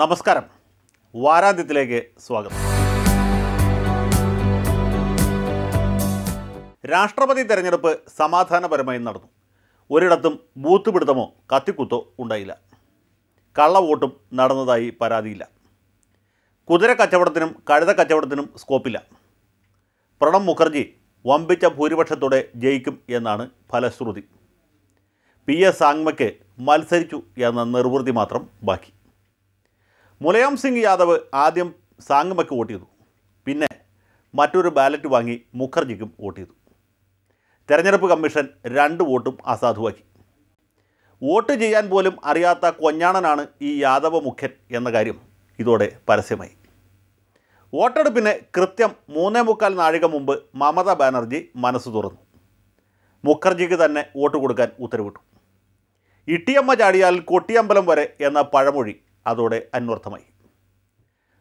നമസ്കാരം. വാരാന്ത്യത്തിലേക്ക് സ്വാഗതം. രാഷ്ട്രപതി തെരഞ്ഞെടുപ്പ് സമാധാനപരമായി നടന്നു. ഒരിടത്തും ബൂത്ത് പിടുത്തമോ കത്തിക്കുത്തോ ഉണ്ടായില്ല. കള്ളവോട്ടും നടന്നതായി പരാതിയില്ല. കുതിര കച്ചവടത്തിനും കഴുത കച്ചവടത്തിനും സ്കോപ്പില്ല. പ്രണബ് മുഖർജി വമ്പിച്ച ഭൂരിപക്ഷത്തോടെ ജയിക്കും എന്നാണ് ഫലശ്രുതി. പി എസ് സാങ്മയ്ക്ക് മത്സരിച്ചു എന്ന നിർവൃതി മാത്രം ബാക്കി. മുലയാം സിംഗ് യാദവ് ആദ്യം സാങ്മയ്ക്ക് വോട്ട് ചെയ്തു. പിന്നെ മറ്റൊരു ബാലറ്റ് വാങ്ങി മുഖർജിക്കും വോട്ട് ചെയ്തു. തെരഞ്ഞെടുപ്പ് കമ്മീഷൻ രണ്ട് വോട്ടും അസാധുവാക്കി. വോട്ട് ചെയ്യാൻ പോലും അറിയാത്ത കൊഞ്ഞാണനാണ് ഈ യാദവ മുഖ്യൻ എന്ന കാര്യം ഇതോടെ പരസ്യമായി. വോട്ടെടുപ്പിന് കൃത്യം മൂന്നേ മുക്കാൽ നാഴിക മുമ്പ് മമത ബാനർജി മനസ്സ് തുറന്നു. മുഖർജിക്ക് തന്നെ വോട്ട് കൊടുക്കാൻ ഉത്തരവിട്ടു. ഇട്ടിയമ്മ ചാടിയാൽ കൊട്ടിയമ്പലം വരെ എന്ന പഴമൊഴി അതോടെ അന്വർത്ഥമായി.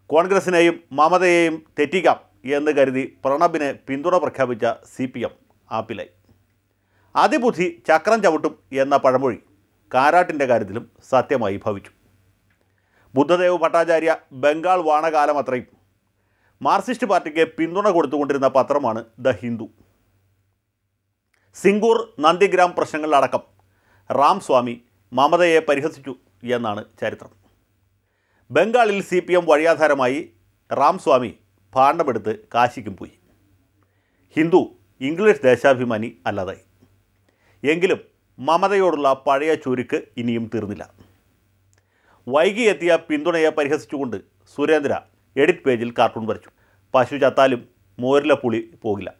കോൺഗ്രസിനെയും മമതയെയും തെറ്റിക്കാം എന്ന് കരുതി പ്രണബിനെ പിന്തുണ പ്രഖ്യാപിച്ച സി പി എം ആപ്പിലായി. അതിബുദ്ധി ചക്രം ചവിട്ടും എന്ന പഴമൊഴി കാരാട്ടിന്റെ കാര്യത്തിലും സത്യമായി ഭവിച്ചു. ബുദ്ധദേവ് ഭട്ടാചാര്യ ബംഗാൾ വാണകാലം അത്രയും. മാർക്സിസ്റ്റ് പാർട്ടിക്ക് പിന്തുണ കൊടുത്തുകൊണ്ടിരുന്ന പത്രമാണ് ദ ഹിന്ദു. സിംഗൂർ നന്ദിഗ്രാം പ്രശ്നങ്ങളിലടക്കം റാം സ്വാമി മമതയെ പരിഹസിച്ചു എന്നാണ് ചരിത്രം. ബംഗാളിൽ സി പി എം വഴിയാധാരമായി റാംസ്വാമി ഭാണ്ഡമെടുത്ത് കാശിക്കും പോയി. ഹിന്ദു ഇംഗ്ലീഷ് ദേശാഭിമാനി അല്ലാതായി. എങ്കിലും മമതയോടുള്ള പഴയ ചുരുക്ക് ഇനിയും തീർന്നില്ല. വൈകി എത്തിയ പിന്തുണയെ പരിഹസിച്ചുകൊണ്ട് സുരേന്ദ്ര എഡിറ്റ് പേജിൽ കാർട്ടൂൺ വരച്ചു. പശു ചത്താലും മോരിലെ പുളി പോകില്ല.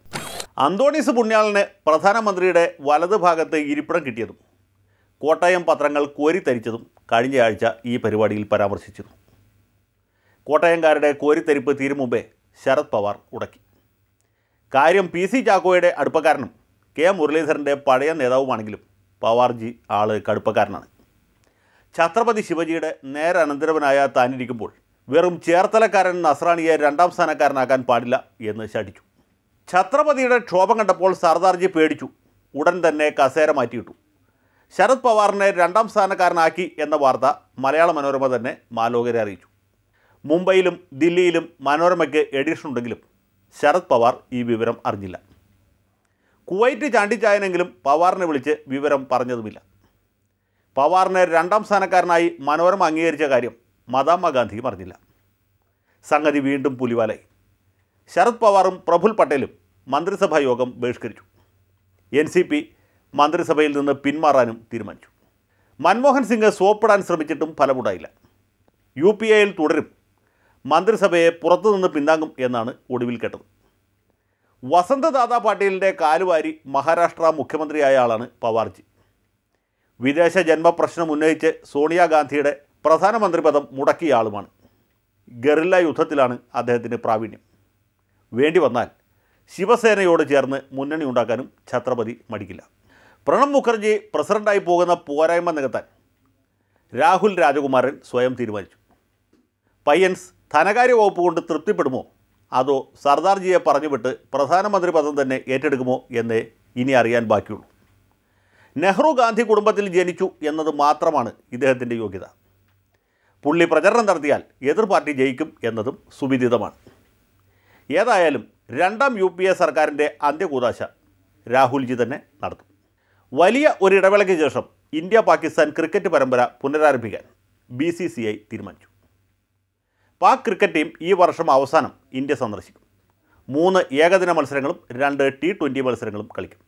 അന്തോണീസ് പുണ്യാളന് പ്രധാനമന്ത്രിയുടെ വലത് ഭാഗത്ത് ഇരിപ്പിടം കിട്ടിയതും കോട്ടയം പത്രങ്ങൾ കോരിത്തരിച്ചതും കഴിഞ്ഞയാഴ്ച ഈ പരിപാടിയിൽ പരാമർശിച്ചിരുന്നു. കോട്ടയംകാരുടെ കോരിത്തെരിപ്പ് തീരും മുമ്പേ ശരത് പവാർ ഉടക്കി. കാര്യം പി സി ചാക്കോയുടെ അടുപ്പക്കാരനും കെ മുരളീധരന്റെ പഴയ നേതാവുമാണെങ്കിലും പവാർജി ആൾ കടുപ്പക്കാരനാണ്. ഛത്രപതി ശിവജിയുടെ നേരനന്തരവനായ താനിരിക്കുമ്പോൾ വെറും ചേർത്തലക്കാരൻ നസ്രാണിയെ രണ്ടാം സ്ഥാനക്കാരനാക്കാൻ പാടില്ല എന്ന് ശഠിച്ചു. ഛത്രപതിയുടെ ക്ഷോഭം കണ്ടപ്പോൾ സർദാർജി പേടിച്ചു. ഉടൻ തന്നെ കസേര മാറ്റിയിട്ടു. ശരത് പവാറിനെ രണ്ടാം സ്ഥാനക്കാരനാക്കി എന്ന വാർത്ത മലയാള മനോരമ തന്നെ മാലോകരെ അറിയിച്ചു. മുംബൈയിലും ദില്ലിയിലും മനോരമയ്ക്ക് എഡിഷൻ ഉണ്ടെങ്കിലും ശരത് പവാർ ഈ വിവരം അറിഞ്ഞില്ല. കുവൈറ്റ് ചാണ്ടിച്ചായനെങ്കിലും പവാറിനെ വിളിച്ച് വിവരം പറഞ്ഞതുമില്ല. പവാറിനെ രണ്ടാം സ്ഥാനക്കാരനായി മനോരമ അംഗീകരിച്ച കാര്യം മദാമ്മ അറിഞ്ഞില്ല. സംഗതി വീണ്ടും പുലിവാലായി. ശരത് പവാറും പ്രഫുൽ പട്ടേലും മന്ത്രിസഭാ യോഗം ബഹിഷ്കരിച്ചു. എൻ സി പി മന്ത്രിസഭയിൽ നിന്ന് പിന്മാറാനും തീരുമാനിച്ചു. മൻമോഹൻ സിംഗ് സോപ്പിടാൻ ശ്രമിച്ചിട്ടും ഫലമുണ്ടായില്ല. യു പി എയിൽ തുടരും. മന്ത്രിസഭയെ പുറത്തുനിന്ന് പിന്താങ്ങും എന്നാണ് ഒടുവിൽ കേട്ടത്. വസന്തദാദാ പാട്ടീലിന്റെ കാലുവാരി മഹാരാഷ്ട്ര മുഖ്യമന്ത്രിയായ ആളാണ് പവാർജി. വിദേശ ജന്മപ്രശ്നം ഉന്നയിച്ച് സോണിയാഗാന്ധിയുടെ പ്രധാനമന്ത്രി പദം മുടക്കിയ ആളുമാണ്. ഗറില്ല യുദ്ധത്തിലാണ് അദ്ദേഹത്തിന് പ്രാവീണ്യം. വേണ്ടി വന്നാൽ ശിവസേനയോട് ചേർന്ന് മുന്നണി ഉണ്ടാക്കാനും ഛത്രപതി മടിക്കില്ല. പ്രണബ് മുഖർജി പ്രസിഡന്റായി പോകുന്ന പോരായ്മ നികത്താൻ രാഹുൽ രാജകുമാരൻ സ്വയം തീരുമാനിച്ചു. പയ്യൻസ് ധനകാര്യ വകുപ്പ് കൊണ്ട് തൃപ്തിപ്പെടുമോ? അതോ സർദാർജിയെ പറഞ്ഞുവിട്ട് പ്രധാനമന്ത്രി പദം തന്നെ ഏറ്റെടുക്കുമോ എന്നേ ഇനി അറിയാൻ ബാക്കിയുള്ളൂ. നെഹ്റു ഗാന്ധി കുടുംബത്തിൽ ജനിച്ചു എന്നത് മാത്രമാണ് ഇദ്ദേഹത്തിന്റെ യോഗ്യത. പുള്ളി പ്രചരണം നടത്തിയാൽ എതിർ പാർട്ടി ജയിക്കും എന്നതും സുവിദിതമാണ്. ഏതായാലും രണ്ടാം യു പി എ സർക്കാരിന്റെ അന്ത്യകൂതാശ രാഹുൽജി തന്നെ നടത്തും. വലിയ ഒരു ഇടവേളയ്ക്ക് ശേഷം ഇന്ത്യ പാകിസ്ഥാൻ ക്രിക്കറ്റ് പരമ്പര പുനരാരംഭിക്കാൻ ബി സി സി ഐ തീരുമാനിച്ചു. പാക് ക്രിക്കറ്റ് ടീം ഈ വർഷം അവസാനം ഇന്ത്യ സന്ദർശിക്കും. മൂന്ന് ഏകദിന മത്സരങ്ങളും രണ്ട് ടി ട്വന്റി മത്സരങ്ങളും കളിക്കും.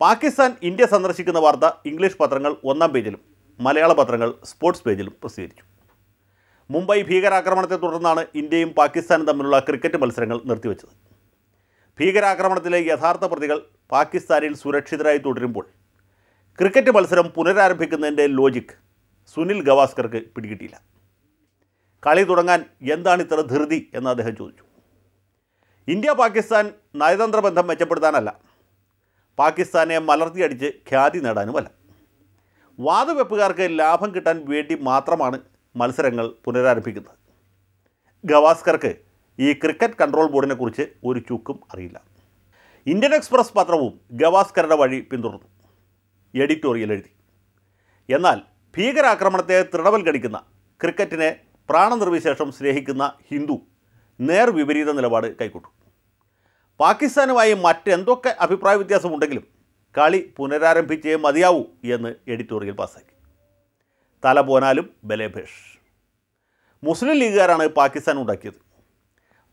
പാകിസ്ഥാൻ ഇന്ത്യ സന്ദർശിക്കുന്ന വാർത്ത ഇംഗ്ലീഷ് പത്രങ്ങൾ ഒന്നാം പേജിലും മലയാള പത്രങ്ങൾ സ്പോർട്സ് പേജിലും പ്രസിദ്ധീകരിച്ചു. മുംബൈ ഭീകരാക്രമണത്തെ തുടർന്നാണ് ഇന്ത്യയും പാകിസ്ഥാനും തമ്മിലുള്ള ക്രിക്കറ്റ് മത്സരങ്ങൾ നിർത്തിവെച്ചത്. ഭീകരാക്രമണത്തിലെ യഥാർത്ഥ പ്രതികൾ പാകിസ്ഥാനിൽ സുരക്ഷിതരായി തുടരുമ്പോൾ ക്രിക്കറ്റ് മത്സരം പുനരാരംഭിക്കുന്നതിന്റെ ലോജിക് സുനിൽ ഗവാസ്കർക്ക് പിടികിട്ടിയില്ല. കളി തുടങ്ങാൻ എന്താണ് ഇത്ര ധൃതി എന്ന് അദ്ദേഹം ചോദിച്ചു. ഇന്ത്യ പാകിസ്ഥാൻ നയതന്ത്ര ബന്ധം മെച്ചപ്പെടുത്താനല്ല. പാകിസ്ഥാനെ മലർത്തിയടിച്ച് ഖ്യാതി നേടാനുമല്ല. വാതുവെപ്പുകാർക്ക് ലാഭം കിട്ടാൻ വേണ്ടി മാത്രമാണ് മത്സരങ്ങൾ പുനരാരംഭിക്കുന്നത്. ഗവാസ്കർക്ക് ഈ ക്രിക്കറ്റ് കൺട്രോൾ ബോർഡിനെ കുറിച്ച് ഒരു ചുക്കും അറിയില്ല. ഇന്ത്യൻ എക്സ്പ്രസ് പത്രവും ഗവാസ്കറുടെ വഴി പിന്തുടർന്നു. എഡിറ്റോറിയൽ എഴുതി. എന്നാൽ ഭീകരാക്രമണത്തെ തൃണവൽഗണിക്കുന്ന ക്രിക്കറ്റിനെ പ്രാണനിർവിശേഷം സ്നേഹിക്കുന്ന ഹിന്ദു നേർവിപരീത നിലപാട് കൈക്കൊട്ടു. പാകിസ്ഥാനുമായി മറ്റെന്തൊക്കെ അഭിപ്രായ വ്യത്യാസമുണ്ടെങ്കിലും കളി പുനരാരംഭിച്ചേ മതിയാവൂ എന്ന് എഡിറ്റോറിയൽ പാസ്സാക്കി. തല പോനാലും ബലേഭേഷ്. മുസ്ലിം ലീഗുകാരാണ് പാകിസ്ഥാൻ ഉണ്ടാക്കിയത്.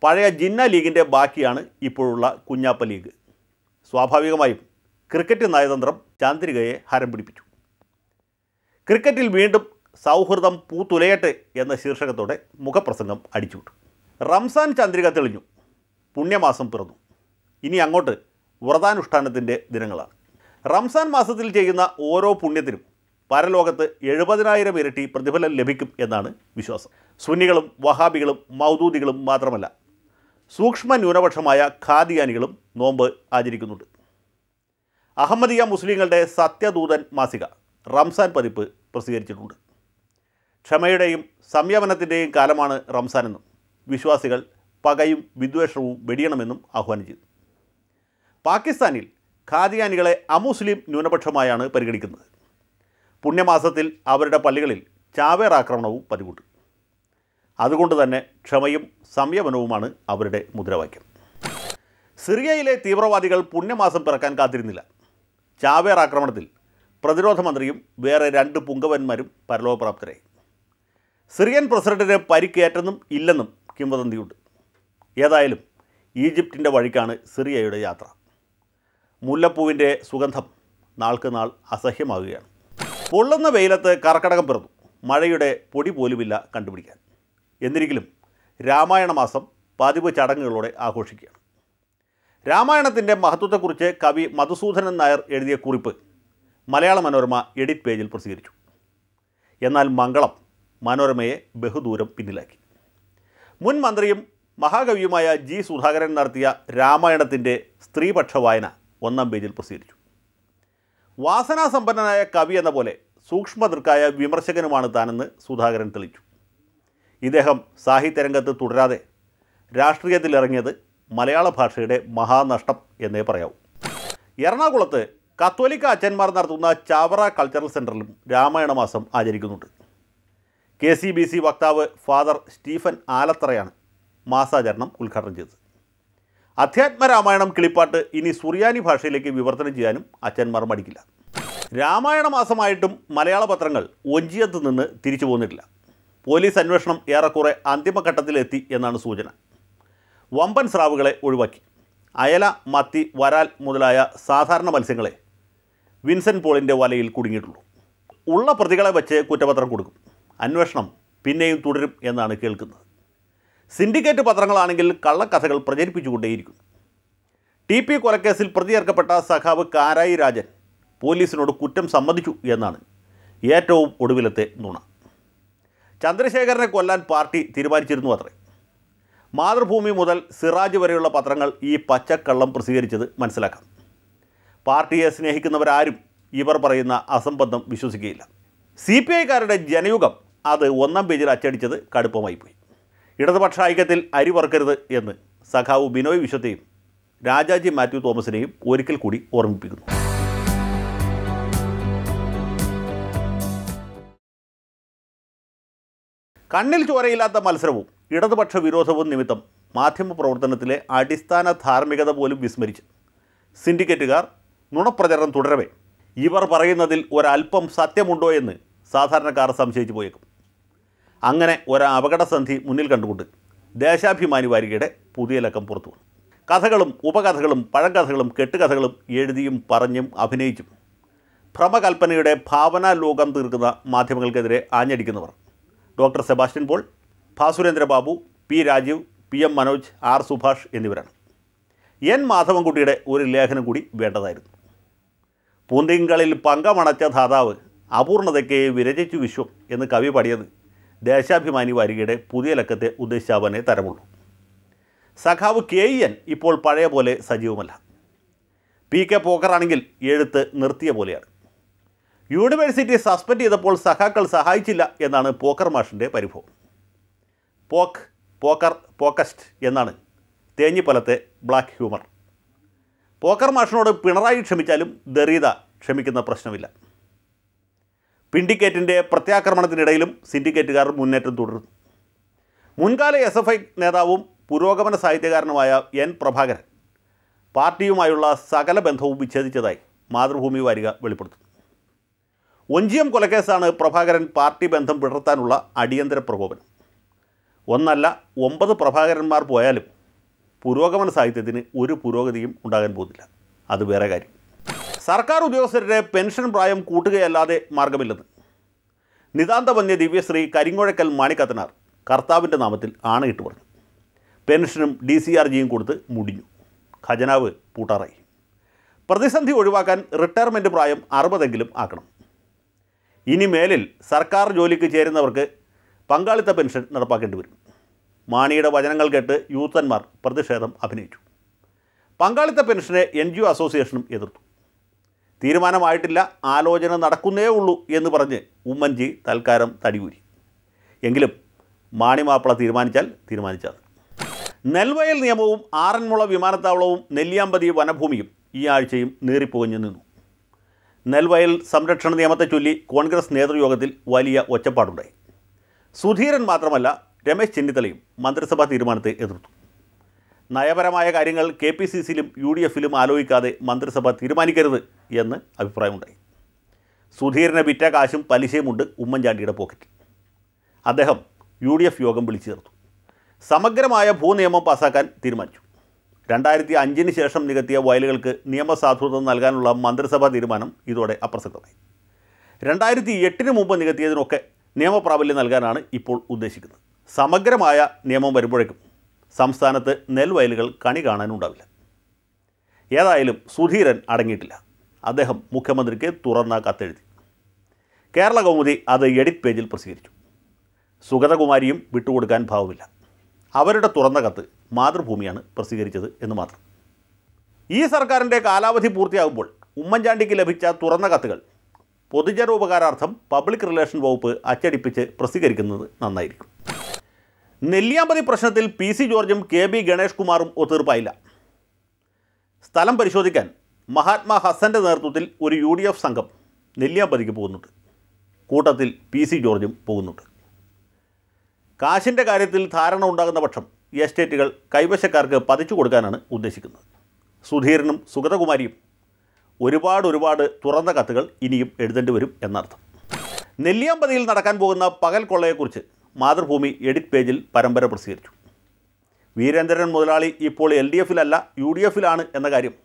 പഴയ ജിന്ന ലീഗിന്റെ ബാക്കിയാണ് ഇപ്പോഴുള്ള കുഞ്ഞാപ്പ ലീഗ്. സ്വാഭാവികമായും ക്രിക്കറ്റ് നയതന്ത്രം ചാന്ദ്രികയെ ഹരം പിടിപ്പിച്ചു. ക്രിക്കറ്റിൽ വീണ്ടും സൗഹൃദം പൂത്തുലയട്ടെ എന്ന ശീർഷകത്തോടെ മുഖപ്രസംഗം അടിച്ചുവിട്ടു. റംസാൻ ചന്ദ്രിക തെളിഞ്ഞു. പുണ്യമാസം പിറന്നു. ഇനി അങ്ങോട്ട് വ്രതാനുഷ്ഠാനത്തിന്റെ ദിനങ്ങളാണ്. റംസാൻ മാസത്തിൽ ചെയ്യുന്ന ഓരോ പുണ്യത്തിനും പരലോകത്ത് എഴുപതിനായിരം ഇരട്ടി പ്രതിഫലം ലഭിക്കും എന്നാണ് വിശ്വാസം. സുന്നികളും വഹാബികളും മൗദൂദികളും മാത്രമല്ല സൂക്ഷ്മ ന്യൂനപക്ഷമായ ഖാദിയാനികളും നോമ്പ് ആചരിക്കുന്നുണ്ട്. അഹമ്മദിയ മുസ്ലിങ്ങളുടെ സത്യദൂതൻ മാസിക റംസാൻ പതിപ്പ് പ്രസിദ്ധീകരിച്ചിട്ടുണ്ട്. ക്ഷമയുടെയും സംയമനത്തിന്റെയും കാലമാണ് റംസാനെന്നും വിശ്വാസികൾ പകയും വിദ്വേഷവും വെടിയണമെന്നും ആഹ്വാനം ചെയ്തു. പാകിസ്ഥാനിൽ ഖാദിയാനികളെ അമുസ്ലിം ന്യൂനപക്ഷമായാണ് പരിഗണിക്കുന്നത്. പുണ്യമാസത്തിൽ അവരുടെ പള്ളികളിൽ ചാവേർ ആക്രമണവും പതിവുണ്ട്. അതുകൊണ്ട് തന്നെ ക്ഷമയും സംയമനവുമാണ് അവരുടെ മുദ്രാവാക്യം. സിറിയയിലെ തീവ്രവാദികൾ പുണ്യമാസം പിറക്കാൻ കാത്തിരുന്നില്ല. ചാവേർ ആക്രമണത്തിൽ പ്രതിരോധ മന്ത്രിയും വേറെ രണ്ട് പുങ്കവന്മാരും പരലോകപ്രാപ്തരായി. സിറിയൻ പ്രസിഡന്റിന് പരിക്കേറ്റെന്നും ഇല്ലെന്നും കിംവദന്തിയുണ്ട് ഏതായാലും ഈജിപ്തിന്റെ വഴിക്കാണ് സിറിയയുടെ യാത്ര. മുല്ലപ്പൂവിന്റെ സുഗന്ധം നാൾക്ക് നാൾ അസഹ്യമാകുകയാണ്. പൊള്ളുന്ന വെയിലത്ത് കർക്കടകം പിറന്നു. മഴയുടെ പൊടി പോലുമില്ല കണ്ടുപിടിക്കാൻ. എന്നിരിക്കലും രാമായണ മാസം പതിവ് ചടങ്ങുകളോടെ ആഘോഷിക്കുകയാണ്. രാമായണത്തിന്റെ മഹത്വത്തെക്കുറിച്ച് കവി മധുസൂദനൻ നായർ എഴുതിയ കുറിപ്പ് മലയാള മനോരമ എഡിറ്റ് പേജിൽ പ്രസിദ്ധീകരിച്ചു. എന്നാൽ മംഗളം മനോരമയെ ബഹുദൂരം പിന്നിലാക്കി. മുൻ മന്ത്രിയും മഹാകവിയുമായ ജി സുധാകരൻ നടത്തിയ രാമായണത്തിന്റെ സ്ത്രീപക്ഷ വായന ഒന്നാം പേജിൽ പ്രസിദ്ധീകരിച്ചു. വാസനാസമ്പന്നനായ കവി എന്ന പോലെ സൂക്ഷ്മതൃക്കായ വിമർശകനുമാണ് താനെന്ന് സുധാകരൻ തെളിയിച്ചു. ഇദ്ദേഹം സാഹിത്യരംഗത്ത് തുടരാതെ രാഷ്ട്രീയത്തിലിറങ്ങിയത് മലയാള ഭാഷയുടെ മഹാനഷ്ടം എന്നേ പറയാവൂ. എറണാകുളത്ത് കത്തോലിക്ക അച്ഛന്മാർ നടത്തുന്ന ചാവറ കൾച്ചറൽ സെന്ററിലും രാമായണ മാസം ആചരിക്കുന്നുണ്ട്. കെ സി ബി സി വക്താവ് ഫാദർ സ്റ്റീഫൻ ആലത്തറയാണ് മാസാചരണം ഉദ്ഘാടനം ചെയ്തത്. അധ്യാത്മരാമായണം കിളിപ്പാട്ട് ഇനി സുറിയാനി ഭാഷയിലേക്ക് വിവർത്തനം ചെയ്യാനും അച്ഛന്മാർ മടിക്കില്ല. രാമായണ മാസമായിട്ടും മലയാള പത്രങ്ങൾ ഒഞ്ചിയത്ത് നിന്ന് തിരിച്ചു പോന്നിട്ടില്ല. പോലീസ് അന്വേഷണം ഏറെക്കുറെ അന്തിമഘട്ടത്തിലെത്തി എന്നാണ് സൂചന. വമ്പൻ സ്രാവുകളെ ഒഴിവാക്കി. അയല മത്തി വരാൽ മുതലായ സാധാരണ മത്സ്യങ്ങളെ വിൻസെന്റ് പോളിന്റെ വലയിൽ കുടുങ്ങിയിട്ടുള്ളൂ. ഉള്ള പ്രതികളെ വെച്ച് കുറ്റപത്രം കൊടുക്കും. അന്വേഷണം പിന്നെയും തുടരും എന്നാണ് കേൾക്കുന്നത്. സിൻഡിക്കേറ്റ് പത്രങ്ങളാണെങ്കിൽ കള്ളക്കഥകൾ പ്രചരിപ്പിച്ചുകൊണ്ടേയിരിക്കും. ടി പി കൊലക്കേസിൽ പ്രതിയേർക്കപ്പെട്ട സഖാവ് കാരായി രാജൻ പോലീസിനോട് കുറ്റം സമ്മതിച്ചു എന്നാണ് ഏറ്റവും ഒടുവിലത്തെ നുണ. ചന്ദ്രശേഖരനെ കൊല്ലാൻ പാർട്ടി തീരുമാനിച്ചിരുന്നു അത്രേ. മാതൃഭൂമി മുതൽ സിറാജ് വരെയുള്ള പത്രങ്ങൾ ഈ പച്ചക്കള്ളം പ്രസിദ്ധീകരിച്ചത് മനസ്സിലാക്കാം. പാർട്ടിയെ സ്നേഹിക്കുന്നവരാരും ഇവർ പറയുന്ന അസംബന്ധം വിശ്വസിക്കുകയില്ല. സി പി ഐക്കാരുടെ ജനയുഗം അത് ഒന്നാം പേജിൽ അച്ചടിച്ചത് കടുപ്പമായിപ്പോയി. ഇടതുപക്ഷ ഐക്യത്തിൽ അരി വറുക്കരുത് എന്ന് സഖാവ് ബിനോയ് വിശ്വത്തെയും രാജാജി മാത്യു തോമസിനെയും ഒരിക്കൽ കൂടി ഓർമ്മിപ്പിക്കുന്നു. കണ്ണിൽ ചോരയില്ലാത്ത മത്സരവും ഇടതുപക്ഷ വിരോധവും നിമിത്തം മാധ്യമപ്രവർത്തനത്തിലെ അടിസ്ഥാന ധാർമ്മികത പോലും വിസ്മരിച്ച്. സിൻഡിക്കേറ്റുകാർ നുണപ്രചരണം തുടരവേ. ഇവർ പറയുന്നതിൽ ഒരല്പം സത്യമുണ്ടോ എന്ന് സാധാരണക്കാർ സംശയിച്ചു പോയേക്കും. അങ്ങനെ ഒരു അപകടസന്ധി മുന്നിൽ കണ്ടുകൊണ്ട് ദേശാഭിമാനി വാരികയുടെ പുതിയ ലക്കം പുറത്തു വന്നു. കഥകളും ഉപകഥകളും പഴങ്കഥകളും കെട്ടുകഥകളും എഴുതിയും പറഞ്ഞും അഭിനയിച്ചും ഭ്രമകൽപ്പനയുടെ ഭാവനാ ലോകം തീർക്കുന്ന മാധ്യമങ്ങൾക്കെതിരെ ആഞ്ഞടിക്കുന്നവർ. Doctor Sebastian Paul Bhasurendrababu P Rajeev P M Manoj R Subhash എന്നിവരാണ്. എൻ മാധവൻകുട്ടിയുടെ ഒരു ലേഖനം കൂടി വേണ്ടതായിരുന്നു. പൂന്തിങ്കളിൽ പങ്കമണച്ച ധാതാവ് അപൂർണതയ്ക്ക് വിരചിച്ചു വിശ്വം എന്ന് കവി പാടിയത് ദേശാഭിമാനി വാരികയുടെ പുതിയ ലക്കത്തെ ഉദ്ദേശിച്ചാവനെ തരമുള്ളൂ. സഖാവ് കെ എൻ ഇപ്പോൾ പഴയ പോലെ സജീവമല്ല. പി കെ പോക്കറാണെങ്കിൽ എഴുത്ത് നിർത്തിയ പോലെയാണ്. യൂണിവേഴ്സിറ്റി സസ്പെൻഡ് ചെയ്തപ്പോൾ സഖാക്കൾ സഹായിച്ചില്ല എന്നാണ് പോക്കർ മാഷിന്റെ പരിഭവം. പോക്ക് പോക്കർ പോക്കസ്റ്റ് എന്നാണ് തേഞ്ഞിപ്പലത്തെ ബ്ലാക്ക് ഹ്യൂമർ. പോക്കർ മാഷിനോട് പിണറായി ക്ഷമിച്ചാലും ദറീത ക്ഷമിക്കുന്ന പ്രശ്നമില്ല. പിണ്ടിക്കേറ്റിന്റെ പ്രത്യാക്രമണത്തിനിടയിലും സിൻഡിക്കേറ്റുകാർ മുന്നേറ്റം തുടരുന്നു. മുൻകാല എസ് എഫ് ഐ നേതാവും പുരോഗമന സാഹിത്യകാരനുമായ എൻ പ്രഭാകരൻ പാർട്ടിയുമായുള്ള സകല ബന്ധവും വിച്ഛേദിച്ചതായി മാതൃഭൂമി വാരിക വെളിപ്പെടുത്തുന്നു. ഒഞ്ചിയം കൊലക്കേസാണ് പ്രഭാകരൻ പാർട്ടി ബന്ധം വിടർത്താനുള്ള അടിയന്തര പ്രകോപനം. ഒന്നല്ല ഒമ്പത് പ്രഭാകരന്മാർ പോയാലും പുരോഗമന സാഹിത്യത്തിന് ഒരു പുരോഗതിയും ഉണ്ടാകാൻ പോകുന്നില്ല. അത് വേറെ കാര്യം. സർക്കാർ ഉദ്യോഗസ്ഥരുടെ പെൻഷൻ പ്രായം കൂട്ടുകയല്ലാതെ മാർഗമില്ലെന്ന് നിതാന്തവന്യ ദിവ്യശ്രീ കരിങ്ങോഴക്കൽ മാണിക്കത്തനാർ കർത്താവിന്റെ നാമത്തിൽ ആണയിട്ട് പറഞ്ഞു. പെൻഷനും ഡി സി ആർ ജിയും കൊടുത്ത് മുടിഞ്ഞു. ഖജനാവ് പൂട്ടാറായി. പ്രതിസന്ധി ഒഴിവാക്കാൻ റിട്ടയർമെന്റ് പ്രായം അറുപതെങ്കിലും ആക്കണം. ഇനി മേലിൽ സർക്കാർ ജോലിക്ക് ചേരുന്നവർക്ക് പങ്കാളിത്ത പെൻഷൻ നടപ്പാക്കേണ്ടി വരും. മാണിയുടെ വചനങ്ങൾ കേട്ട് യൂത്തന്മാർ പ്രതിഷേധം അഭിനയിച്ചു. പങ്കാളിത്ത പെൻഷനെ എൻ ജി ഒ അസോസിയേഷനും എതിർത്തു. തീരുമാനമായിട്ടില്ല ആലോചന നടക്കുന്നേ ഉള്ളൂ എന്ന് പറഞ്ഞ് ഉമ്മൻജി തൽക്കാലം തടിയൂരി. എങ്കിലും മാണി മാണിമാപ്പിള തീരുമാനിച്ചാൽ തീരുമാനിച്ചാൽ നെൽവയൽ നിയമവും ആറന്മുള വിമാനത്താവളവും നെല്ലിയാമ്പതി വനഭൂമിയും ഈ ആഴ്ചയും നീറിപ്പുകഞ്ഞു നിന്നു. നെൽവയൽ സംരക്ഷണ നിയമത്തെ ചൊല്ലി കോൺഗ്രസ് നേതൃയോഗത്തിൽ വലിയ ഒച്ചപ്പാടുണ്ടായി. സുധീരൻ മാത്രമല്ല രമേശ് ചെന്നിത്തലയും മന്ത്രിസഭാ തീരുമാനത്തെ എതിർത്തു. നയപരമായ കാര്യങ്ങൾ കെ പി സി സിയിലും യു ഡി എഫിലും ആലോചിക്കാതെ മന്ത്രിസഭ തീരുമാനിക്കരുത് എന്ന് അഭിപ്രായമുണ്ടായി. സുധീരനെ വിറ്റ കാശും പലിശയുമുണ്ട് ഉമ്മൻചാണ്ടിയുടെ പോക്കറ്റിൽ. അദ്ദേഹം യു യോഗം വിളിച്ചു ചേർത്തു. സമഗ്രമായ ഭൂനിയമം പാസാക്കാൻ തീരുമാനിച്ചു. രണ്ടായിരത്തി അഞ്ചിന് ശേഷം നികത്തിയ വയലുകൾക്ക് നിയമസാധുത നൽകാനുള്ള മന്ത്രിസഭാ തീരുമാനം ഇതോടെ അപ്രസക്തമായി. രണ്ടായിരത്തി എട്ടിന് മുമ്പ് നികത്തിയതിനൊക്കെ നിയമപ്രാബല്യം നൽകാനാണ് ഇപ്പോൾ ഉദ്ദേശിക്കുന്നത്. സമഗ്രമായ നിയമം വരുമ്പോഴേക്കും സംസ്ഥാനത്ത് നെൽവയലുകൾ കണി കാണാനുണ്ടാവില്ല. ഏതായാലും സുധീരൻ അടങ്ങിയിട്ടില്ല. അദ്ദേഹം മുഖ്യമന്ത്രിക്ക് തുറന്ന കത്തെഴുതി. കേരള കൗമുദി അത് എഡിറ്റ് പേജിൽ പ്രസിദ്ധീകരിച്ചു. സുഗതകുമാരിയും വിട്ടുകൊടുക്കാൻ ഭാവമില്ല. അവരുടെ തുറന്ന കത്ത് മാതൃഭൂമിയാണ് പ്രസിദ്ധീകരിച്ചത് എന്ന് മാത്രം. ഈ സർക്കാരിന്റെ കാലാവധി പൂർത്തിയാകുമ്പോൾ ഉമ്മൻചാണ്ടിക്ക് ലഭിച്ച തുറന്ന കത്തുകൾ പൊതുജനോപകാരാർത്ഥം പബ്ലിക് റിലേഷൻ വകുപ്പ് അച്ചടിപ്പിച്ച് പ്രസിദ്ധീകരിക്കുന്നത് നന്നായിരിക്കും. നെല്ലിയാമ്പതി പ്രശ്നത്തിൽ പി സി ജോർജും കെ ബി ഗണേഷ് കുമാറും ഒത്തീർപ്പായില്ല സ്ഥലം പരിശോധിക്കാൻ മഹാത്മാ ഹസന്റെ നേതൃത്വത്തിൽ ഒരു യു ഡി എഫ് സംഘം നെല്ലിയാമ്പതിക്ക് പോകുന്നുണ്ട്. കൂട്ടത്തിൽ പി സി ജോർജും പോകുന്നുണ്ട്. കാശിന്റെ കാര്യത്തിൽ ധാരണ ഉണ്ടാകുന്ന പക്ഷം എസ്റ്റേറ്റുകൾ കൈവശക്കാർക്ക് പതിച്ചു കൊടുക്കാനാണ് ഉദ്ദേശിക്കുന്നത്. സുധീരനും സുഗതകുമാരിയും ഒരുപാട് ഒരുപാട് തുറന്ന കത്തുകൾ ഇനിയും എഴുതേണ്ടി വരും എന്നർത്ഥം. നെല്ലിയാമ്പതിയിൽ നടക്കാൻ പോകുന്ന പകൽ കൊള്ളയെക്കുറിച്ച് മാതൃഭൂമി എഡിറ്റ് പേജിൽ പരമ്പര പ്രസിദ്ധീകരിച്ചു. വീരേന്ദ്രൻ മുതലാളി ഇപ്പോൾ എൽ ഡി എഫിലല്ല യു ഡി എഫിലാണ് എന്ന കാര്യം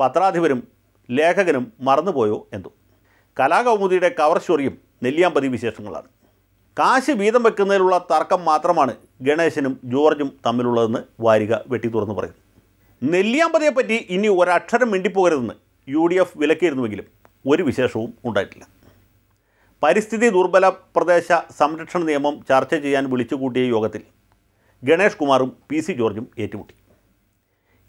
പത്രാധിപരും ലേഖകനും മറന്നുപോയോ എന്തോ. കലാകൗമുദിയുടെ കവർ സ്റ്റോറിയും നെല്ലിയാമ്പതി വിശേഷങ്ങളാണ്. കാശ് വീതം വെക്കുന്നതിലുള്ള തർക്കം മാത്രമാണ് ഗണേശനും ജോർജും തമ്മിലുള്ളതെന്ന് വാരിക വെട്ടി തുറന്നു പറയുന്നു. നെല്ലിയാമ്പതിയെപ്പറ്റി ഇനി ഒരക്ഷരം മിണ്ടിപ്പോകരുതെന്ന് യു ഡി എഫ് വിലക്കിയിരുന്നുവെങ്കിലും ഒരു വിശേഷവും ഉണ്ടായിട്ടില്ല. പരിസ്ഥിതി ദുർബല പ്രദേശ സംരക്ഷണ നിയമം ചർച്ച ചെയ്യാൻ വിളിച്ചുകൂട്ടിയ യോഗത്തിൽ ഗണേഷ് കുമാറും പി സി ജോർജും ഏറ്റുമുട്ടി.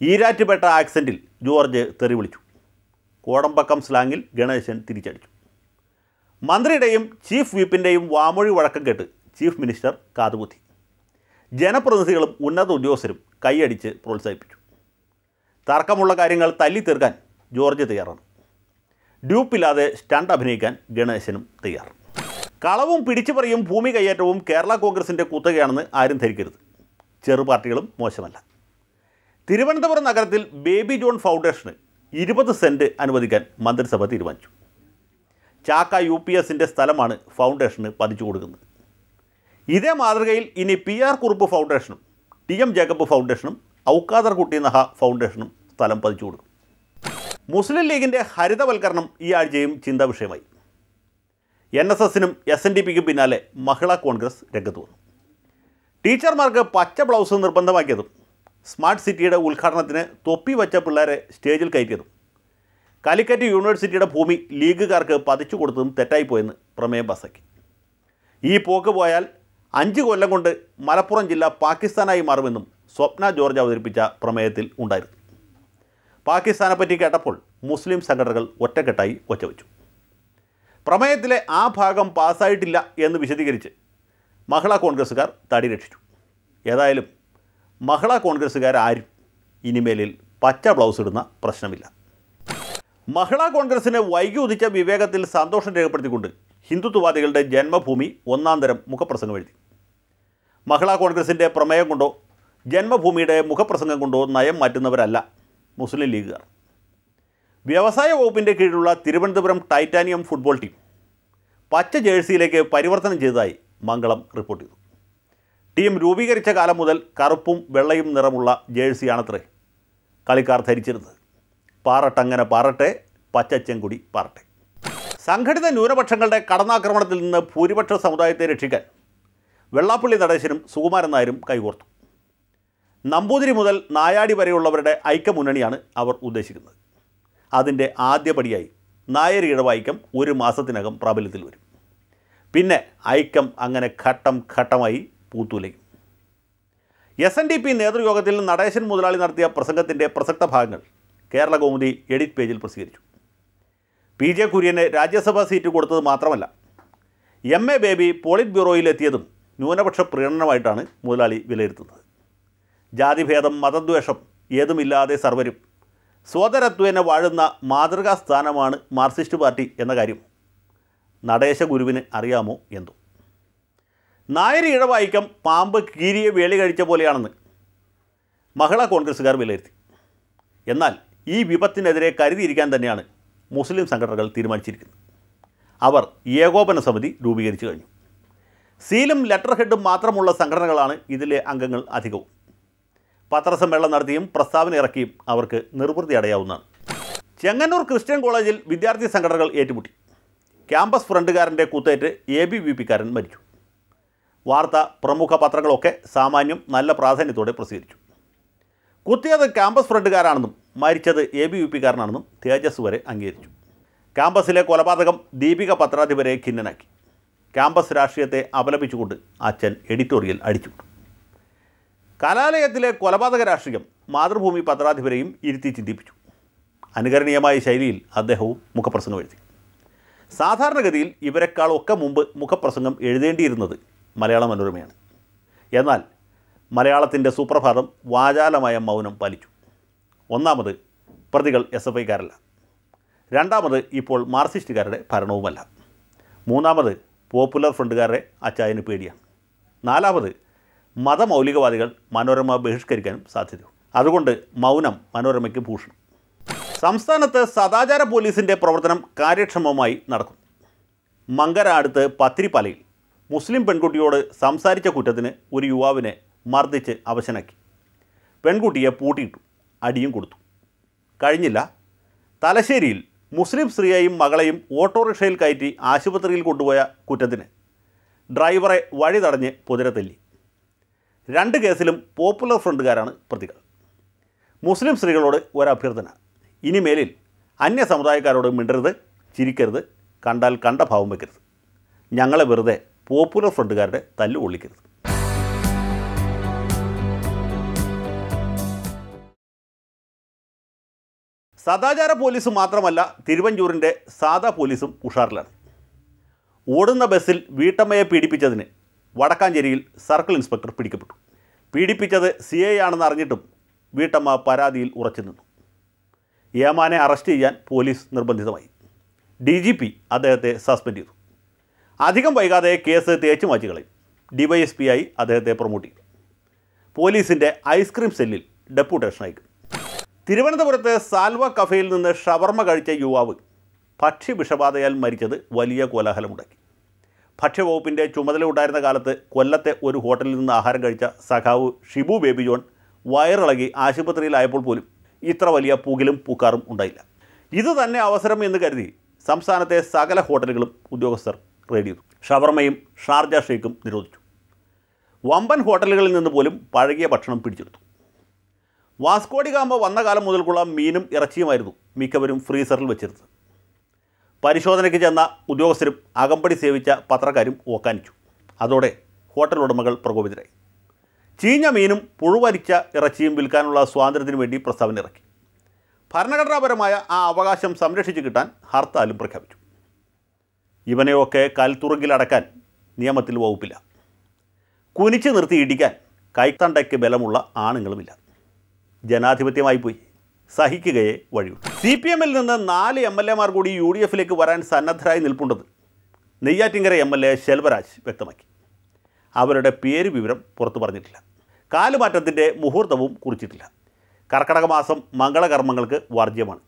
ഈരാറ്റുപേട്ട ആക്സന്റിൽ ജോർജ് തെറി വിളിച്ചു. കോടമ്പക്കം സ്ലാങ്ങിൽ ഗണേശൻ തിരിച്ചടിച്ചു. മന്ത്രിയുടെയും ചീഫ് വിപ്പിന്റെയും വാമൊഴി വഴക്കം കേട്ട് ചീഫ് മിനിസ്റ്റർ കാതുകുത്തി. ജനപ്രതിനിധികളും ഉന്നത ഉദ്യോഗസ്ഥരും കൈയടിച്ച് പ്രോത്സാഹിപ്പിച്ചു. തർക്കമുള്ള കാര്യങ്ങൾ തല്ലി തീർക്കാൻ ജോർജ് തയ്യാറാണ്. ഡ്യൂപ്പില്ലാതെ സ്റ്റണ്ട് അഭിനയിക്കാൻ ഗണേശനും തയ്യാർ. കളവും പിടിച്ചുപറിയും ഭൂമി കൈയേറ്റവും കേരള കോൺഗ്രസിന്റെ കുത്തകയാണെന്ന് ആരും ധരിക്കരുത്. ചെറു പാർട്ടികളും മോശമല്ല. തിരുവനന്തപുരം നഗരത്തിൽ ബേബി ജോൺ ഫൗണ്ടേഷന് ഇരുപത് സെന്റ് അനുവദിക്കാൻ മന്ത്രിസഭ തീരുമാനിച്ചു. ചാക്ക യു പി എസിന്റെ സ്ഥലമാണ് ഫൗണ്ടേഷന് പതിച്ചു കൊടുക്കുന്നത്. ഇതേ മാതൃകയിൽ ഇനി പി ആർ കുറുപ്പ് ഫൗണ്ടേഷനും ടി എം ജേക്കബ് ഫൗണ്ടേഷനും ഔക്കാദർ കുട്ടി നഹ ഫൗണ്ടേഷനും സ്ഥലം പതിച്ചു കൊടുക്കും. മുസ്ലിം ലീഗിന്റെ ഹരിതവൽക്കരണം ഈ ആഴ്ചയും ചിന്താ വിഷയമായി എൻ എസ് എസിനും എസ് എൻ ഡി പിക്കും പിന്നാലെ മഹിളാ കോൺഗ്രസ് രംഗത്ത് വന്നു. ടീച്ചർമാർക്ക് പച്ച ബ്ലൗസ് നിർബന്ധമാക്കിയതും സ്മാർട്ട് സിറ്റിയുടെ ഉദ്ഘാടനത്തിന് തൊപ്പി വച്ച പിള്ളേരെ സ്റ്റേജിൽ കയറ്റിയതും കാലിക്കറ്റ് യൂണിവേഴ്സിറ്റിയുടെ ഭൂമി ലീഗുകാർക്ക് പതിച്ചു കൊടുത്തതും തെറ്റായിപ്പോയെന്ന് പ്രമേയം ബസക്കി ഈ പോക്ക് പോയാൽ അഞ്ച് കൊല്ലം കൊണ്ട് മലപ്പുറം ജില്ല പാകിസ്ഥാനായി മാറുമെന്നും സ്വപ്ന ജോർജ് അവതരിപ്പിച്ച പ്രമേയത്തിൽ ഉണ്ടായിരുന്നു. പാകിസ്ഥാനെ പറ്റി കേട്ടപ്പോൾ മുസ്ലിം സംഘടനകൾ ഒറ്റക്കെട്ടായി ഒച്ചവെച്ചു. പ്രമേയത്തിലെ ആ ഭാഗം പാസ്സായിട്ടില്ല എന്ന് വിശദീകരിച്ച് മഹിളാ കോൺഗ്രസ്സുകാർ തടി രക്ഷിച്ചു. ഏതായാലും മഹിളാ കോൺഗ്രസ്സുകാരും ഇനിമേലിൽ പച്ച ബ്ലൗസ് ഇടുന്ന പ്രശ്നമില്ല. മഹിളാ കോൺഗ്രസിന് വൈകി ഉദിച്ച വിവേകത്തിൽ സന്തോഷം രേഖപ്പെടുത്തിക്കൊണ്ട് ഹിന്ദുത്വവാദികളുടെ ജന്മഭൂമി ഒന്നാം തരം മുഖപ്രസംഗം എഴുതി. മഹിളാ കോൺഗ്രസിന്റെ പ്രമേയം കൊണ്ടോ ജന്മഭൂമിയുടെ മുഖപ്രസംഗം കൊണ്ടോ നയം മാറ്റുന്നവരല്ല മുസ്ലിം ലീഗുകാർ. വ്യവസായ വകുപ്പിന്റെ കീഴിലുള്ള തിരുവനന്തപുരം ടൈറ്റാനിയം ഫുട്ബോൾ ടീം പച്ച ജേഴ്സിയിലേക്ക് പരിവർത്തനം ചെയ്തതായി മംഗളം റിപ്പോർട്ട് ചെയ്തു. ടീം രൂപീകരിച്ച കാലം മുതൽ കറുപ്പും വെള്ളയും നിറമുള്ള ജേഴ്സിയാണത്രേ കളിക്കാർ ധരിച്ചിരുന്നത്. പാറട്ടങ്ങനെ പാറട്ടെ പച്ചച്ചെങ്കുടി പാറട്ടെ. സംഘടിത ന്യൂനപക്ഷങ്ങളുടെ കടന്നാക്രമണത്തിൽ നിന്ന് ഭൂരിപക്ഷ സമുദായത്തെ രക്ഷിക്കാൻ വെള്ളാപ്പള്ളി നടേശനും സുകുമാരൻ നായരും കൈകോർത്തു. നമ്പൂതിരി മുതൽ നായാടി വരെയുള്ളവരുടെ ഐക്യമുന്നണിയാണ് അവർ ഉദ്ദേശിക്കുന്നത്. അതിന്റെ ആദ്യപടിയായി നായർ ഇഴവൈക്യം ഒരു മാസത്തിനകം പ്രാബല്യത്തിൽ വരും. പിന്നെ ഐക്യം അങ്ങനെ ഘട്ടം ഘട്ടമായി പൂത്തുലയും. എസ് എൻ ഡി പി നേതൃയോഗത്തിൽ നടേശൻ മുതലാളി നടത്തിയ പ്രസംഗത്തിന്റെ പ്രസക്ത ഭാഗങ്ങൾ കേരള കൗമുദി എഡിറ്റ് പേജിൽ പ്രസിദ്ധീകരിച്ചു. പി ജെ കുര്യന് രാജ്യസഭാ സീറ്റ് കൊടുത്തത് മാത്രമല്ല എം എ ബേബി പോളിറ്റ് ബ്യൂറോയിലെത്തിയതും ന്യൂനപക്ഷ പ്രീണനമായിട്ടാണ് മുതലാളി വിലയിരുത്തുന്നത്. ജാതിഭേദം മതദ്വേഷം ഏതുമില്ലാതെ സർവരും സ്വതരത്വേന വാഴുന്ന മാതൃകാ സ്ഥാനമാണ് മാർക്സിസ്റ്റ് പാർട്ടി എന്ന കാര്യം നടേശ ഗുരുവിന് അറിയാമോ എന്തോ? നായർ ഇഴവായിക്കം പാമ്പ് കീരിയെ വേളി കഴിച്ച പോലെയാണെന്ന് മഹിളാ കോൺഗ്രസ്സുകാർ വിലയിരുത്തി. എന്നാൽ ഈ വിപത്തിനെതിരെ കരുതിയിരിക്കാൻ തന്നെയാണ് മുസ്ലിം സംഘടനകൾ തീരുമാനിച്ചിരിക്കുന്നത്. അവർ ഏകോപന സമിതി രൂപീകരിച്ചു കഴിഞ്ഞു. സീലും ലെറ്റർ ഹെഡും മാത്രമുള്ള സംഘടനകളാണ് ഇതിലെ അംഗങ്ങൾ അധികവും. പത്രസമ്മേളനം നടത്തിയും പ്രസ്താവന ഇറക്കിയും അവർക്ക് നിർവൃത്തി അടയാവുന്നതാണ്. ചെങ്ങന്നൂർ ക്രിസ്ത്യൻ കോളേജിൽ വിദ്യാർത്ഥി സംഘടനകൾ ഏറ്റുമുട്ടി. ക്യാമ്പസ് ഫ്രണ്ടുകാരന്റെ കൂത്തേറ്റ് എ ബി വി പിക്കാരൻ മരിച്ചു. വാർത്ത പ്രമുഖ പത്രങ്ങളൊക്കെ സാമാന്യം നല്ല പ്രാധാന്യത്തോടെ പ്രസിദ്ധീകരിച്ചു. കുത്തിയത് ക്യാമ്പസ് ഫ്രണ്ടുകാരാണെന്നും മരിച്ചത് എ ബി വി പിക്കാരനാണെന്നും തേജസ് വരെ അംഗീകരിച്ചു. ക്യാമ്പസിലെ കൊലപാതകം ദീപിക പത്രാധിപരെ ഖിന്നനാക്കി. ക്യാമ്പസ് രാഷ്ട്രീയത്തെ അപലപിച്ചുകൊണ്ട് അച്ഛൻ എഡിറ്റോറിയൽ അടിച്ചുവിട്ടു. കലാലയത്തിലെ കൊലപാതക രാഷ്ട്രീയം മാതൃഭൂമി പത്രാധിപരെയും ഇരുത്തി ചിന്തിപ്പിച്ചു. അനുകരണീയമായ ശൈലിയിൽ അദ്ദേഹവും മുഖപ്രസംഗം എഴുതി. സാധാരണഗതിയിൽ ഇവരെക്കാളൊക്കെ മുമ്പ് മുഖപ്രസംഗം എഴുതേണ്ടിയിരുന്നത് മലയാള മനോരമയാണ്. എന്നാൽ മലയാളത്തിന്റെ സുപ്രഭാതം വാചാലമായ മൗനം പാലിച്ചു. ഒന്നാമത് പ്രതികൾ എസ് എഫ് ഐക്കാരല്ല. രണ്ടാമത് ഇപ്പോൾ മാർക്സിസ്റ്റുകാരുടെ ഭരണവുമല്ല. മൂന്നാമത് പോപ്പുലർ ഫ്രണ്ടുകാരുടെ അച്ചായന് പേടിയാണ്. നാലാമത് മതമൗലികവാദികൾ മനോരമ ബഹിഷ്കരിക്കാനും സാധ്യതയുണ്ട്. അതുകൊണ്ട് മൗനം മനോരമയ്ക്ക് ഭൂഷണം. സംസ്ഥാനത്ത് സദാചാര പോലീസിന്റെ പ്രവർത്തനം കാര്യക്ഷമമായി നടക്കും മങ്കര അടുത്ത് പത്തിരിപ്പാലയിൽ മുസ്ലിം പെൺകുട്ടിയോട് സംസാരിച്ച കുറ്റത്തിന് ഒരു യുവാവിനെ മർദ്ദിച്ച് അവശനാക്കി. പെൺകുട്ടിയെ പൂട്ടിയിട്ടു. അടിയും കൊടുത്തു. കഴിഞ്ഞില്ല. തലശ്ശേരിയിൽ മുസ്ലിം സ്ത്രീയെയും മകളെയും ഓട്ടോറിക്ഷയിൽ കയറ്റി ആശുപത്രിയിൽ കൊണ്ടുപോയ കുറ്റത്തിന് ഡ്രൈവറെ വഴി തടഞ്ഞ് പുതിര തല്ലി. രണ്ട് കേസിലും പോപ്പുലർ ഫ്രണ്ടുകാരാണ് പ്രതികൾ. മുസ്ലിം സ്ത്രീകളോട് ഒരഭ്യർത്ഥന. ഇനിമേലിൽ അന്യ സമുദായക്കാരോട് മിണ്ടരുത് ചിരിക്കരുത് കണ്ടാൽ കണ്ട ഭാവം വയ്ക്കരുത് ഞങ്ങളെ വെറുതെ പോപ്പുലർ ഫ്രണ്ടുകാരുടെ തല്ലു കൊള്ളിക്കരുത് സദാചാര പോലീസ് മാത്രമല്ല തിരുവഞ്ചൂരിന്റെ സാധാ പോലീസും ഉഷാറിലാണ്. ഓടുന്ന ബസ്സിൽ വീട്ടമ്മയെ പീഡിപ്പിച്ചതിന് വടക്കാഞ്ചേരിയിൽ സർക്കിൾ ഇൻസ്പെക്ടർ പിടിക്കപ്പെട്ടു. പീഡിപ്പിച്ചത് സി ഐ ആണെന്ന് അറിഞ്ഞിട്ടും വീട്ടമ്മ പരാതിയിൽ ഉറച്ചു നിന്നു. ഏമാനെ അറസ്റ്റ് ചെയ്യാൻ പോലീസ് നിർബന്ധിതമായി. ഡി ജി പി അദ്ദേഹത്തെ സസ്പെൻഡ് ചെയ്തു. അധികം വൈകാതെ കേസ് തേച്ചു മാറ്റി കളയും. ഡിവൈഎസ്പിയായി അദ്ദേഹത്തെ പ്രൊമോട്ട് ചെയ്തു. പോലീസിന്റെ ഐസ്ക്രീം സെല്ലിൽ ഡെപ്യൂട്ടേഷൻ അയക്കും തിരുവനന്തപുരത്ത് സാൽവ കഫയിൽ നിന്ന് ഷവർമ കഴിച്ച യുവാവ് ഭക്ഷ്യവിഷബാധയാൽ മരിച്ചത് വലിയ കോലാഹലമുണ്ടാക്കി. ഭക്ഷ്യവകുപ്പിന്റെ ചുമതല ഉണ്ടായിരുന്ന കാലത്ത് കൊല്ലത്തെ ഒരു ഹോട്ടലിൽ നിന്ന് ആഹാരം കഴിച്ച സഖാവ് ഷിബു ബേബി ജോൺ വയറിളകി ആശുപത്രിയിലായപ്പോൾ പോലും ഇത്ര വലിയ പുകിലും പൂക്കാറും ഉണ്ടായില്ല. ഇത് തന്നെ അവസരം എന്ന് കരുതി സംസ്ഥാനത്തെ സകല ഹോട്ടലുകളും ഉദ്യോഗസ്ഥർ റെയ്ഡ് ചെയ്തു. ഷവർമയും ഷാർജ ഷെയ്ക്കും നിരോധിച്ചു. വമ്പൻ ഹോട്ടലുകളിൽ നിന്ന് പോലും പഴകിയ ഭക്ഷണം പിടിച്ചെടുത്തു. വാസ്കോഡിഗാമ വന്ന കാലം മുതൽക്കുള്ള മീനും ഇറച്ചിയുമായിരുന്നു മിക്കവരും ഫ്രീസറിൽ വെച്ചിരുന്നത്. പരിശോധനയ്ക്ക് ചെന്ന ഉദ്യോഗസ്ഥരും അകമ്പടി സേവിച്ച പത്രക്കാരും ഓക്കാനിച്ചു. അതോടെ ഹോട്ടൽ ഉടമകൾ പ്രകോപിതരായി. ചീഞ്ഞ മീനും പുഴുവരിച്ച ഇറച്ചിയും വിൽക്കാനുള്ള സ്വാതന്ത്ര്യത്തിനു വേണ്ടി പ്രസ്താവന ഇറക്കി. ഭരണഘടനാപരമായ ആ അവകാശം സംരക്ഷിച്ചു കിട്ടാൻ ഹർത്താലും പ്രഖ്യാപിച്ചു. ഇവനെയൊക്കെ കൽത്തുറുങ്കിലടക്കാൻ നിയമത്തിൽ വകുപ്പില്ല. കുനിച്ചു നിർത്തി ഇടിക്കാൻ കൈത്തണ്ടയ്ക്ക് ബലമുള്ള ആണുങ്ങളുമില്ല. ജനാധിപത്യമായി പോയി സഹിക്കുകയെ വഴിയുള്ളൂ സി പി എമ്മിൽ നിന്ന് നാല് എം എൽ എമാർ കൂടി യു ഡി എഫിലേക്ക് വരാൻ സന്നദ്ധരായി നിൽപ്പുണ്ടത് Neyyattinkara M L A Selvaraj വ്യക്തമാക്കി. അവരുടെ പേര് വിവരം പുറത്തു പറഞ്ഞിട്ടില്ല. കാലുമാറ്റത്തിന്റെ മുഹൂർത്തവും കുറിച്ചിട്ടില്ല. കർക്കടക മാസം മംഗളകർമ്മങ്ങൾക്ക് വർജ്യമാണ്.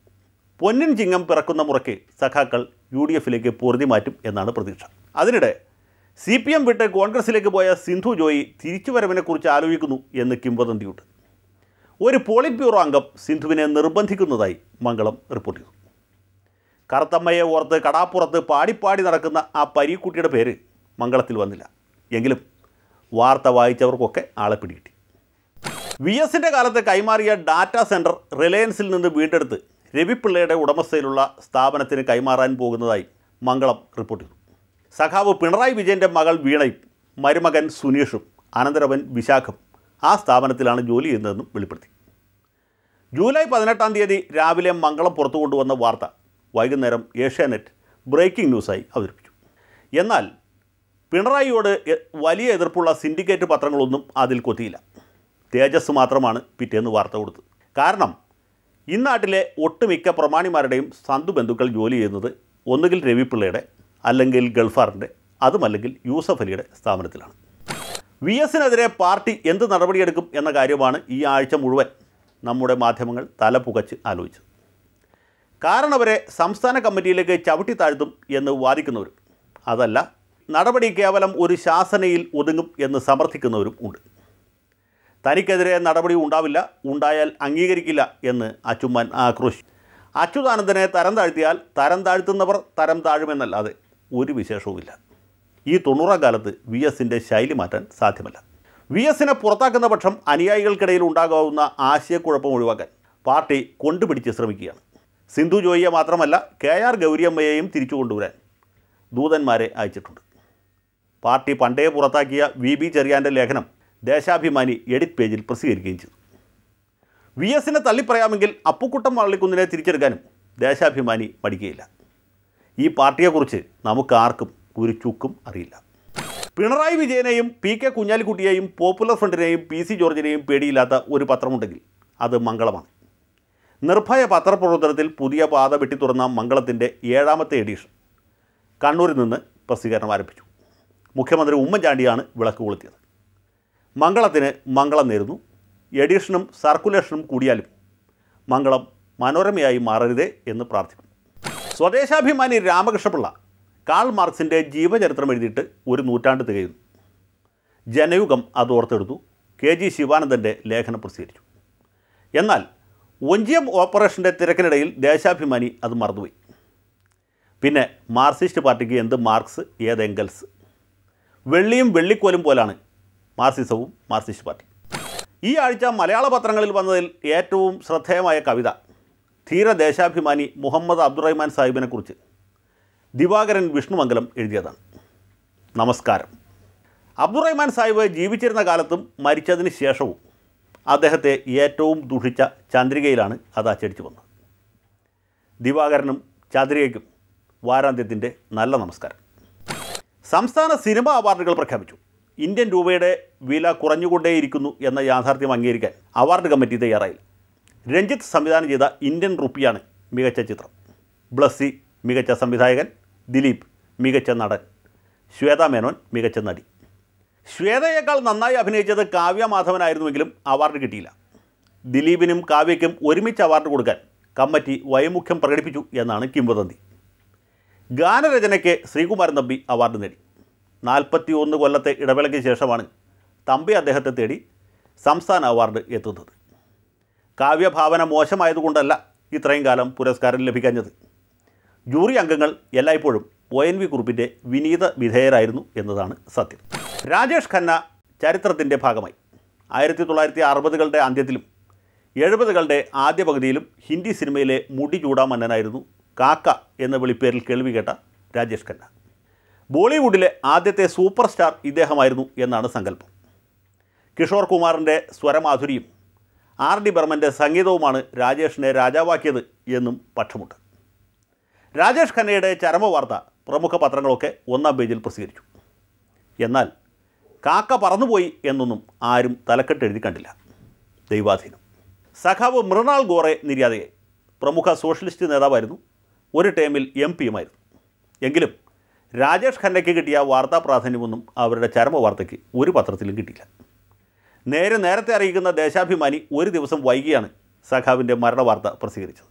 പൊന്നിൻ ചിങ്ങം പിറക്കുന്ന മുറയ്ക്ക് സഖാക്കൾ യു ഡി എഫിലേക്ക് പൊറുതി മാറ്റും എന്നാണ് പ്രതീക്ഷ. അതിനിടെ സി പി എം വിട്ട് കോൺഗ്രസിലേക്ക് പോയ സിന്ധു ജോയി തിരിച്ചുവരവിനെക്കുറിച്ച് ആലോചിക്കുന്നു എന്ന് കിംവദന്തിയുണ്ട്. ഒരു പോളിറ്റ് ബ്യൂറോ അംഗം സിന്ധുവിനെ നിർബന്ധിക്കുന്നതായി മംഗളം റിപ്പോർട്ട് ചെയ്തു. കറുത്തമ്മയെ ഓർത്ത് കടാപ്പുറത്ത് പാടിപ്പാടി നടക്കുന്ന ആ പരീക്കുട്ടിയുടെ പേര് മംഗളത്തിൽ വന്നില്ല. എങ്കിലും വാർത്ത വായിച്ചവർക്കൊക്കെ ആളെ പിടികിട്ടി. വി എസിന്റെ കാലത്ത് കൈമാറിയ ഡാറ്റാ സെന്റർ റിലയൻസിൽ നിന്ന് വീണ്ടെടുത്ത് രവിപിള്ളയുടെ ഉടമസ്ഥയിലുള്ള സ്ഥാപനത്തിന് കൈമാറാൻ പോകുന്നതായി മംഗളം റിപ്പോർട്ട് ചെയ്തു. സഖാവ് പിണറായി വിജയന്റെ മകൾ വീണയും മരുമകൻ സുനീഷും അനന്തരവൻ വിശാഖം ആ സ്ഥാപനത്തിലാണ് ജോലി ചെയ്യുന്നതെന്നും വെളിപ്പെടുത്തി. ജൂലൈ പതിനെട്ടാം തീയതി രാവിലെ മംഗളം പുറത്തു കൊണ്ടുവന്ന വാർത്ത വൈകുന്നേരം ഏഷ്യാനെറ്റ് ബ്രേക്കിംഗ് ന്യൂസായി അവതരിപ്പിച്ചു. എന്നാൽ പിണറായിയോട് വലിയ എതിർപ്പുള്ള സിൻഡിക്കേറ്റ് പത്രങ്ങളൊന്നും അതിൽ കൊത്തിയില്ല. തേജസ് മാത്രമാണ് പിറ്റേന്ന് വാർത്ത കൊടുത്തത്. കാരണം ഇന്നാട്ടിലെ ഒട്ടുമിക്ക പ്രമാണിമാരുടെയും സന്തു ബന്ധുക്കൾ ജോലി ചെയ്യുന്നത് ഒന്നുകിൽ രവിപിള്ളയുടെ അല്ലെങ്കിൽ ഗൾഫാറിന്റെ അതുമല്ലെങ്കിൽ യൂസഫ് അലിയുടെ സ്ഥാപനത്തിലാണ്. വി എസിനെതിരെ പാർട്ടി എന്ത് നടപടിയെടുക്കും എന്ന കാര്യമാണ് ഈ ആഴ്ച മുഴുവൻ നമ്മുടെ മാധ്യമങ്ങൾ തല പുകച്ച് ആലോചിച്ചത്. കാരണവരെ സംസ്ഥാന കമ്മിറ്റിയിലേക്ക് ചവിട്ടി താഴ്ത്തും എന്ന് വാദിക്കുന്നവരും. അതല്ല നടപടി കേവലം ഒരു ശാസനയിൽ ഒതുങ്ങും എന്ന് സമർത്ഥിക്കുന്നവരും ഉണ്ട്. തനിക്കെതിരെ നടപടി ഉണ്ടാവില്ല ഉണ്ടായാൽ അംഗീകരിക്കില്ല എന്ന് അച്ചുമ്മൻ ആക്രോശിച്ചു അച്യുതാനന്ദനെ തരം താഴ്ത്തിയാൽ തരം താഴ്ത്തുന്നവർ തരം താഴുമെന്നല്ലാതെ ഒരു വിശേഷവുമില്ല. ഈ തൊണ്ണൂറാം കാലത്ത് വി എസിന്റെ ശൈലി മാറ്റാൻ സാധ്യമല്ല. വി എസിനെ പുറത്താക്കുന്ന പക്ഷം അനുയായികൾക്കിടയിൽ ഉണ്ടാകാവുന്ന ആശയക്കുഴപ്പം ഒഴിവാക്കാൻ പാർട്ടി കൊണ്ടുപിടിച്ച് ശ്രമിക്കുകയാണ്. സിന്ധു ജോയിയെ മാത്രമല്ല കെ ആർ ഗൗരിയമ്മയെയും തിരിച്ചു കൊണ്ടുവരാൻ ദൂതന്മാരെ അയച്ചിട്ടുണ്ട്. പാർട്ടി പണ്ടേ പുറത്താക്കിയ വി ബി ചെറിയാന്റെ ലേഖനം ദേശാഭിമാനി എഡിറ്റ് പേജിൽ പ്രസിദ്ധീകരിക്കുകയും ചെയ്തു. വി എസിനെ തള്ളിപ്പറയാമെങ്കിൽ അപ്പുക്കുട്ടം വള്ളിക്കുന്നിനെ തിരിച്ചെടുക്കാനും ദേശാഭിമാനി മടിക്കുകയില്ല. ഈ പാർട്ടിയെക്കുറിച്ച് നമുക്ക് ആർക്കും ഒരു ചുക്കും അറിയില്ല. പിണറായി വിജയനെയും പി കെ കുഞ്ഞാലിക്കുട്ടിയെയും പോപ്പുലർ ഫ്രണ്ടിനെയും പി സി ജോർജിനെയും പേടിയില്ലാത്ത ഒരു പത്രമുണ്ടെങ്കിൽ അത് മംഗളമാണ്. നിർഭയ പത്രപ്രവർത്തനത്തിൽ പുതിയ പാത വെട്ടിത്തുറന്ന മംഗളത്തിന്റെ ഏഴാമത്തെ എഡിഷൻ കണ്ണൂരിൽ നിന്ന് പ്രസിദ്ധീകരണം ആരംഭിച്ചു. മുഖ്യമന്ത്രി ഉമ്മൻചാണ്ടിയാണ് വിളക്ക് കൊളുത്തിയത്. മംഗളത്തിന് മംഗളം നേരുന്നു. എഡിഷനും സർക്കുലേഷനും കൂടിയാലും മംഗളം മനോരമയായി മാറരുതേ എന്ന് പ്രാർത്ഥിക്കുന്നു. സ്വദേശാഭിമാനി രാമകൃഷ്ണപിള്ള കാൾ മാർക്സിന്റെ ജീവചരിത്രം എഴുതിയിട്ട് ഒരു നൂറ്റാണ്ട് തികയുന്നു. ജനയുഗം അത് ഓർത്തെടുത്തു. കെ ജി ശിവാനന്ദന്റെ ലേഖനം പ്രസിദ്ധീകരിച്ചു. എന്നാൽ ഒഞ്ചിയം ഓപ്പറേഷന്റെ തിരക്കിനിടയിൽ ദേശാഭിമാനി അത് മറന്നുപോയി. പിന്നെ മാർക്സിസ്റ്റ് പാർട്ടിക്ക് എന്ത് മാർക്സ് ഏത് എംഗൽസ്? വെള്ളിയും വെള്ളിക്കോലും പോലാണ് മാർസിസവും മാർക്സിസ്റ്റ് പാർട്ടി. ഈ ആഴ്ച മലയാള പത്രങ്ങളിൽ വന്നതിൽ ഏറ്റവും ശ്രദ്ധേയമായ കവിത ധീര ദേശാഭിമാനി മുഹമ്മദ് അബ്ദുറഹ്മാൻ സാഹിബിനെക്കുറിച്ച്. ദിവാകരൻ വിഷ്ണുമംഗലം എഴുതിയതാണ്. നമസ്കാരം. അബ്ദുറഹ്മാൻ സാഹിബ് ജീവിച്ചിരുന്ന കാലത്തും മരിച്ചതിന് ശേഷവും അദ്ദേഹത്തെ ഏറ്റവും ദുഷിച്ച ചന്ദ്രികയിലാണ് അത് അച്ചടിച്ചു വന്നത്. ദിവാകരനും ചന്ദ്രികയ്ക്കും വാരാന്ത്യത്തിന്റെ നല്ല നമസ്കാരം. സംസ്ഥാന സിനിമ അവാർഡുകൾ പ്രഖ്യാപിച്ചു. ഇന്ത്യൻ രൂപയുടെ വില കുറഞ്ഞുകൊണ്ടേയിരിക്കുന്നു എന്ന യാഥാർത്ഥ്യം അംഗീകരിക്കാൻ അവാർഡ് കമ്മിറ്റി തയ്യാറായില്ല രഞ്ജിത്ത് സംവിധാനം ചെയ്ത ഇന്ത്യൻ റുപ്പിയാണ് മികച്ച ചിത്രം. ബ്ലസ്സി മികച്ച സംവിധായകൻ ദിലീപ് മികച്ച നടൻ ശ്വേത മേനോൻ മികച്ച നടി. ശ്വേതയേക്കാൾ നന്നായി അഭിനയിച്ചത് കാവ്യ മാധവനായിരുന്നുവെങ്കിലും അവാർഡ് കിട്ടിയില്ല. ദിലീപിനും കാവ്യയ്ക്കും ഒരുമിച്ച് അവാർഡ് കൊടുക്കാൻ കമ്മിറ്റി വൈമുഖ്യം പ്രകടിപ്പിച്ചു എന്നാണ് കിംവദന്തി. ഗാനരചനയ്ക്ക് ശ്രീകുമാരൻ തമ്പി അവാർഡ് നേടി. നാൽപ്പത്തി ഒന്ന് കൊല്ലത്തെ ഇടവേളയ്ക്ക് ശേഷമാണ് തമ്പി അദ്ദേഹത്തെ തേടി സംസ്ഥാന അവാർഡ് എത്തുന്നത്. കാവ്യഭാവന മോശമായതുകൊണ്ടല്ല ഇത്രയും കാലം പുരസ്കാരം ലഭിക്കാഞ്ഞത്. ജൂറി അംഗങ്ങൾ എല്ലായ്പ്പോഴും ഒ എൻ വി കുറുപ്പിന്റെ വിനീത വിധേയരായിരുന്നു എന്നതാണ് സത്യം. രാജേഷ് ഖന്ന ചരിത്രത്തിന്റെ ഭാഗമായി. ആയിരത്തി തൊള്ളായിരത്തി അറുപതുകളുടെ അന്ത്യത്തിലും എഴുപതുകളുടെ ആദ്യ പകുതിയിലും ഹിന്ദി സിനിമയിലെ മുടി ചൂടാ മന്നനായിരുന്നു കാക്ക എന്ന വിളിപ്പേരിൽ കേൾവി കേട്ട രാജേഷ് ഖന്ന. ബോളിവുഡിലെ ആദ്യത്തെ സൂപ്പർ സ്റ്റാർ ഇദ്ദേഹമായിരുന്നു എന്നാണ് സങ്കല്പം. കിഷോർ കുമാറിന്റെ സ്വരമാധുരിയും ആർ ഡി ബർമന്റെ സംഗീതവുമാണ് രാജേഷിനെ രാജാവാക്കിയത് എന്നും പക്ഷമുണ്ട്. രാജേഷ് ഖന്നയുടെ ചരമവാർത്ത പ്രമുഖ പത്രങ്ങളൊക്കെ ഒന്നാം പേജിൽ പ്രസിദ്ധീകരിച്ചു. എന്നാൽ കാക്ക പറന്നുപോയി എന്നൊന്നും ആരും തലക്കെട്ട് എഴുതി കണ്ടില്ല. ദൈവാധീനം. സഖാവ് മൃണാൾ ഗോറെ നിര്യാതയെ പ്രമുഖ സോഷ്യലിസ്റ്റ് നേതാവായിരുന്നു. ഒരു ടൈമിൽ എം പിയുമായിരുന്നു. എങ്കിലും രാജേഷ് ഖന്നയ്ക്ക് കിട്ടിയ വാർത്താ പ്രാധാന്യമൊന്നും അവരുടെ ചരമ വാർത്തയ്ക്ക് ഒരു പത്രത്തിലും കിട്ടിയില്ല. നേരെ നേരത്തെ അറിയിക്കുന്ന ദേശാഭിമാനി ഒരു ദിവസം വൈകിയാണ് സഖാവിന്റെ മരണവാർത്ത പ്രസിദ്ധീകരിച്ചത്.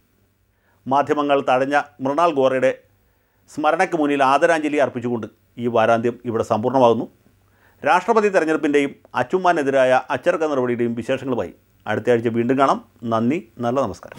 മാധ്യമങ്ങൾ തടഞ്ഞ മൃണാൾ ഗോറയുടെ സ്മരണയ്ക്ക് മുന്നിൽ ആദരാഞ്ജലി അർപ്പിച്ചുകൊണ്ട് ഈ വാരാന്ത്യം ഇവിടെ സമ്പൂർണമാകുന്നു രാഷ്ട്രപതി തെരഞ്ഞെടുപ്പിന്റെയും അച്ചുമ്മാനെതിരായ അച്ചടക്ക നടപടിയുടെയും വിശേഷങ്ങളുമായി അടുത്തയാഴ്ച വീണ്ടും കാണാം. നന്ദി നല്ല നമസ്കാരം.